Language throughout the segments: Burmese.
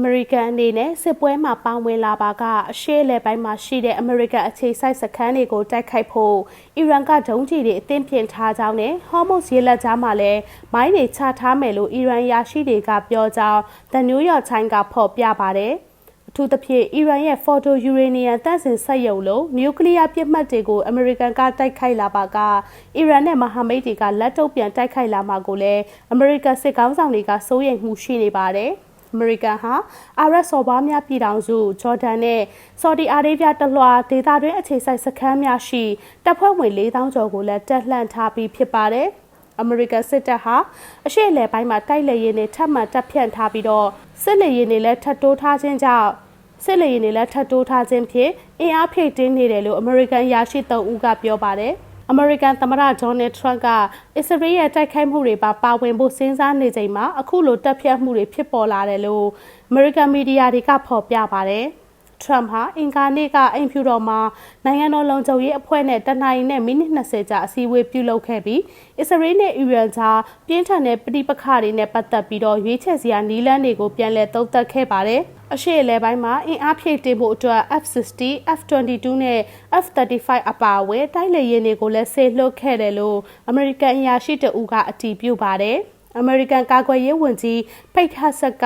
အမေရိကန်အနေနဲ့စစ်ပွဲမှာပါဝင်လာပါကအရှေ့အလယ်ပိုင်းမှာရှိတဲ့အမေရိကန်အခြေစိုက်စခန်းတွေကိုတိုက်ခိုက်ဖို့အီရန်ကဒုံးကျည်တွေအသင့်ပြင်ထားကြောင်းနဲ့ဟော်မုတ်ရေလက်ကြားမှာလည်းမိုင်းတွေချထားမယ်လို့အီရန်ယာရှိတွေကပြောကြောင်း The New York Times ကဖော်ပြပါတယ်။အထူးသဖြင့်အီရန်ရဲ့ဖော်တိုယူရေနီယံတန့်စင်ဆက်ယုံလို့နျူကလ িয়ার ပြစ်မှတ်တွေကိုအမေရိကန်ကတိုက်ခိုက်လာပါကအီရန်နဲ့မဟာမိတ်တွေကလက်တုပ်ပြန်တိုက်ခိုက်လာမှာကိုလည်းအမေရိကန်စစ်ကောင်းဆောင်တွေကစိုးရိမ်မှုရှိနေပါတယ်။ အမေရိကန်ဟာအာရပ်စော်ဘွားများပြည်ထောင်စုဂျော်ဒန်နဲ့ဆော်ဒီအာရေဗျတလွှာဒေသတွင်းအခြေစိုက်စခန်းများရှိတပ်ဖွဲ့ဝင်4000ကျော်ကိုလည်းတက်လှန့်ထားပြီးဖြစ်ပါတယ်။အမေရိကန်စစ်တပ်ဟာအရှေ့အလယ်ပိုင်းမှာတိုက်လေရင်တွေထပ်မံတပ်ဖြန့်ထားပြီးတော့စစ်လေရင်တွေလည်းထပ်တိုးထားခြင်းကြောင့်စစ်လေရင်တွေလည်းထပ်တိုးထားခြင်းဖြင့်အင်အားဖြည့်တင်းနေတယ်လို့အမေရိကန်ရရှိသုံးဦးကပြောပါတယ်။ အမေရိကန်သမ္မတဂျော်နယ်ထရန့်ကအစ္စရေးရဲ့တိုက်ခိုက်မှုတွေပါပါဝင်ဖို့စဉ်းစားနေချိန်မှာအခုလိုတပ်ဖြတ်မှုတွေဖြစ်ပေါ်လာတယ်လို့အမေရိကန်မီဒီယာတွေကဖော်ပြပါတယ်။ထရမ့်ဟာအင်ကာနေ့ကအိမ်ဖြူတော်မှာနိုင်ငံတော်လုံခြုံရေးအဖွဲ့နဲ့တနင်္လာနေ့မိနစ်20ကြာအစည်းအဝေးပြုလုပ်ခဲ့ပြီးအစ္စရေးနဲ့အီရန်ကြားပြင်းထန်တဲ့ပဋိပက္ခတွေနဲ့ပတ်သက်ပြီးတော့ရွေးချယ်စရာနည်းလမ်းတွေကိုပြန်လည်သုံးသပ်ခဲ့ပါတယ်။ အရှေ့အလဲပိုင်းမှာအင်အားဖြည့်တင်ဖို့အတွက် F60, F22 နဲ့ F35 အပါအဝင်တိုက်လေယာဉ်တွေကိုလည်းဆေလွှတ်ခဲ့တယ်လို့အမေရိကန်အရာရှိတအူကအတည်ပြုပါတယ်။ အမေရိကန်ကာကွယ်ရေးဝန်ကြီးဖိတ်ဟတ်ဆက်က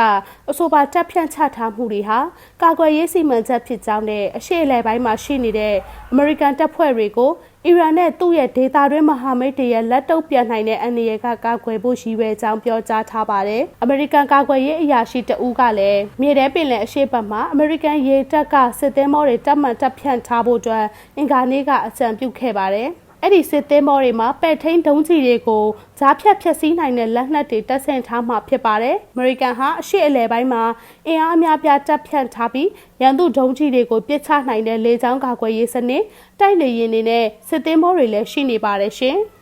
အဆိုပါတပ်ဖြန့်ချထားမှုတွေဟာကာကွယ်ရေးစီမံချက်ဖြစ်ကြောင်းနဲ့အရှေ့အလယ်ပိုင်းမှာရှိနေတဲ့အမေရိကန်တပ်ဖွဲ့တွေကိုအီရန်နဲ့သူ့ရဲ့ဒေသတွင်းမဟာမိတ်တွေရဲ့လက်တုပ်ပြန်နိုင်တဲ့အန္တရာယ်ကကာကွယ်ဖို့ရည်ရွယ်ကြောင်းပြောကြားထားပါတယ်။အမေရိကန်ကာကွယ်ရေးအရာရှိတဦးကလည်းမြေထဲပင်လယ်အရှေ့ဘက်မှာအမေရိကန်ရေတပ်ကစစ်သင်းမောတွေတပ်မှန်တပ်ဖြန့်ထားဖို့အတွက်အင်္ဂါနေ့ကအကြံပြုခဲ့ပါတယ်။ အဲ့ဒီစစ်သင်းမောတွေမှာပဲ့ထိန်ဒုံးကြီးတွေကိုဂျားဖြတ်ဖြတ်စည်းနိုင်တဲ့လက်နက်တွေတပ်ဆင်ထားမှာဖြစ်ပါတယ်။အမေရိကန်ဟာအရှိအလဲပိုင်းမှာအင်အားအများပြားတပ်ဖြန့်ထားပြီးရန်သူဒုံးကြီးတွေကိုပစ်ချနိုင်တဲ့လေကြောင်းကာကွယ်ရေးစနစ်တိုက်လေယာဉ်တွေနဲ့စစ်သင်းမောတွေလည်းရှိနေပါတယ်ရှင်။